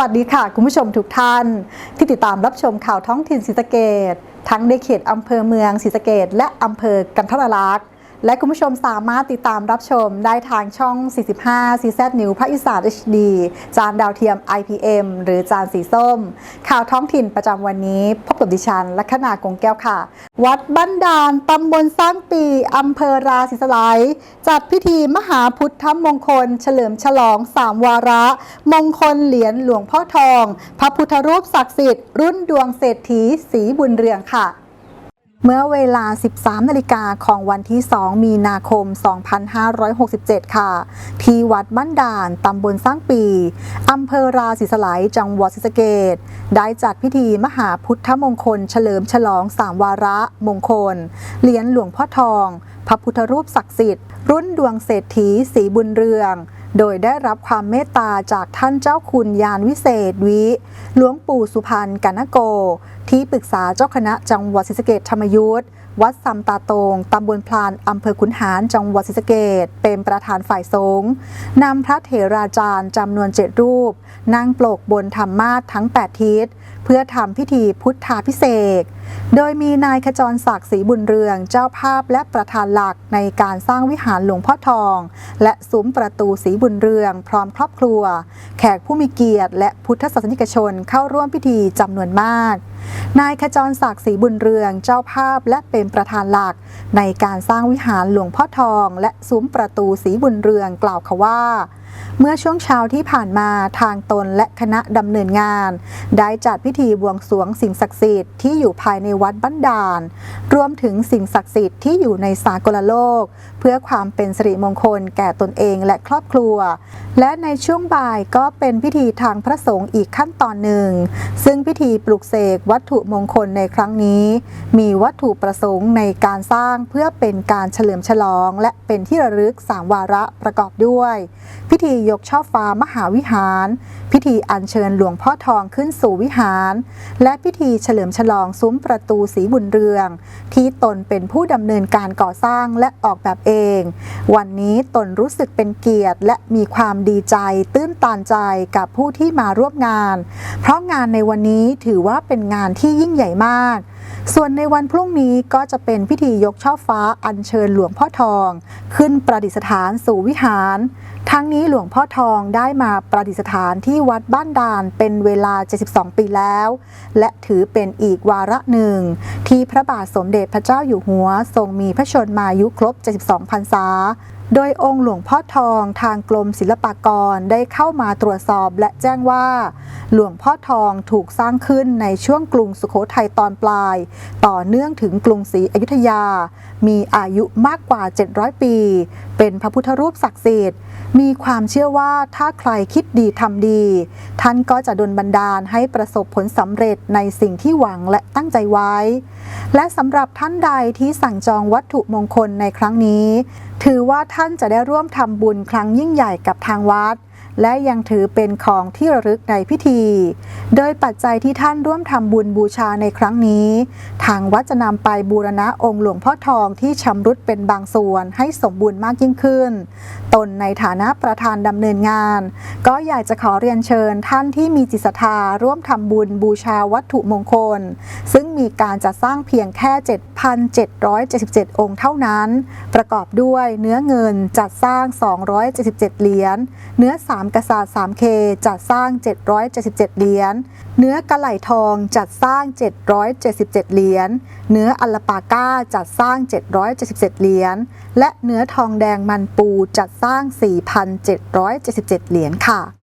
สวัสดีค่ะ คุณผู้ชมทุกท่าน ที่ติดตามรับชมข่าวท้องถิ่นศรีสะเกดทั้งในเขตอำเภอเมืองศรีสะเกดและอำเภอกันทรลักษณ์ และคุณผู้ชมสามารถติดตามรับชมได้ทางช่อง 45 CZ New ภาคอีสาน HD จานดาวเทียม IPM หรือจานสีส้ม ข่าวท้องถิ่นประจำวันนี้ พบกับดิฉันลัคนากงแก้วค่ะ วัดบ้านดานตำบลสร้างปีอำเภอราศีสไลยจัดพิธีมหาพุทธมงคล เฉลิมฉลอง3วาระ มงคลเหรียญหลวงพ่อทอง พระพุทธรูปศักดิ์สิทธิ์รุ่นดวงเศรษฐีสีบุญเรืองค่ะ เมื่อเวลา 13 นาฬิกาของวันที่ 2 มีนาคม 2567 ค่ะ ที่วัดบ้านด่าน ตำบลสร้างปี อำเภอราศีสไลยจังหวัดศรีสะเกดได้จัดพิธีมหาพุทธมงคล เฉลิมฉลอง3วาระมงคล เหรียญหลวงพ่อทอง พระพุทธรูปศักดิ์สิทธิ์ รุ่นดวงเศรษฐีสีบุญเรือง โดยได้รับความเมตตาจากท่านเจ้าคุณยานวิเศษวิ หลวงปู่สุพรรณกันโก ที่ปรึกษาเจ้าคณะจังหวัดศรีสะเกดธรรมยุทธวัดสัมตาโตง ตำบลพลาน อำเภอขุนหาร จังหวัดศรีสะเกดเป็นประธานฝ่ายสงฆ์นำพระเถราจารย์จำนวนเจ็ดรูป นั่งปลกบนธรรมาสทั้ง 8 ทิศ เพื่อทำพิธีพุทธาพิเศษ โดยมีนายขจรศักดิ์ศรีบุญเรืองเจ้าภาพและประธานหลักในการสร้างวิหารหลวงพ่อทอง และซุ้มประตูศรีบุญเรือง พร้อมครอบครัว แขกผู้มีเกียรติ และพุทธศาสนิกชนเข้าร่วมพิธีจำนวนมาก นายขจรศักดิ์ศรีบุญเรืองเจ้าภาพและเป็นประธานหลัก ในการสร้างวิหารหลวงพ่อทอง และซุ้มประตูศรีบุญเรืองกล่าวค่ะว่าเมื่อช่วงเช้าที่ผ่านมาทางตนและคณะดำเนินงาน ได้จัดพิธีบวงสรวงสิ่งศักดิ์สิทธิ์ที่อยู่ภายในวัดบ้านดาน รวมถึงสิ่งศักดิ์สิทธิ์ที่อยู่ในสากลโลก เพื่อความเป็นสิริมงคลแก่ตนเองและครอบครัว และในช่วงบ่ายก็เป็นพิธีทางพระสงฆ์อีกขั้นตอนหนึ่ง ซึ่งพิธีปลุกเสกวัตถุมงคลในครั้งนี้ มีวัตถุประสงค์ในการสร้างเพื่อเป็นการเฉลิมฉลอง และเป็นที่ระลึกสามวาระประกอบด้วย พิธียกช่อฟ้ามหาวิหาร พิธีอัญเชิญหลวงพ่อทองขึ้นสู่วิหาร และพิธีเฉลิมฉลองซุ้มประตูสีบุญเรือง ที่ตนเป็นผู้ดำเนินการก่อสร้างและออกแบบเอง วันนี้ตนรู้สึกเป็นเกียรติและมีความดีใจ ตื้นตันใจกับผู้ที่มาร่วมงาน เพราะงานในวันนี้ถือว่าเป็นงานที่ยิ่งใหญ่มาก ส่วนในวันพรุ่งนี้ก็จะเป็นพิธียกช่อฟ้าอัญเชิญหลวงพ่อทอง ขึ้นประดิษฐานสู่วิหาร ทั้งนี้หลวงพ่อทองได้มาประดิษฐานที่วัดบ้านดานเป็นเวลา 72 ปีแล้ว และถือเป็นอีกวาระหนึ่ง ที่พระบาทสมเด็จพระเจ้าอยู่หัวทรงมีพระชนมายุครบ 72 พรรษา โดยองค์หลวงพ่อทองทางกรมศิลปากรได้เข้ามาตรวจสอบและแจ้งว่า หลวงพ่อทองถูกสร้างขึ้นในช่วงกรุงสุโขทัยตอนปลาย ต่อเนื่องถึงกรุงศรีอยุธยา มีอายุมากกว่า 700 ปี เป็นพระพุทธรูปศักดิ์สิทธิ์มีความเชื่อว่าถ้าใครคิดดีทำดี ท่านก็จะดลบันดาลให้ประสบผลสำเร็จในสิ่งที่หวังและตั้งใจไว้ และสำหรับท่านใดที่สั่งจองวัตถุมงคลในครั้งนี้ ถือว่าท่านจะได้ร่วมทำบุญครั้งยิ่งใหญ่กับทางวัด และยังถือเป็นของที่ระลึกในพิธี โดยปัจจัยที่ท่านร่วมทำบุญบูชาในครั้งนี้ ทางวัดจะนำไปบูรณะองค์หลวงพ่อทองที่ชำรุดเป็นบางส่วนให้สมบูรณ์มากยิ่งขึ้น ตนในฐานะประธานดำเนินงาน ก็อยากจะขอเรียนเชิญท่านที่มีจิตศรัทธาร่วมทำบุญบูชาวัตถุมงคล ซึ่งมีการจัดสร้างเพียงแค่ 7,777 องค์เท่านั้น ประกอบด้วยเนื้อเงินจัดสร้าง 277 เหรียญเนื้อ3กระสาด 3K จัดสร้าง 777 เหรียญ เนื้อกระไหลทองจัดสร้าง 777 เหรียญ เนื้ออัลปาก้าจัดสร้าง 777 เหรียญ และเนื้อทองแดงมันปูจัดสร้าง 4,777 เหรียญค่ะ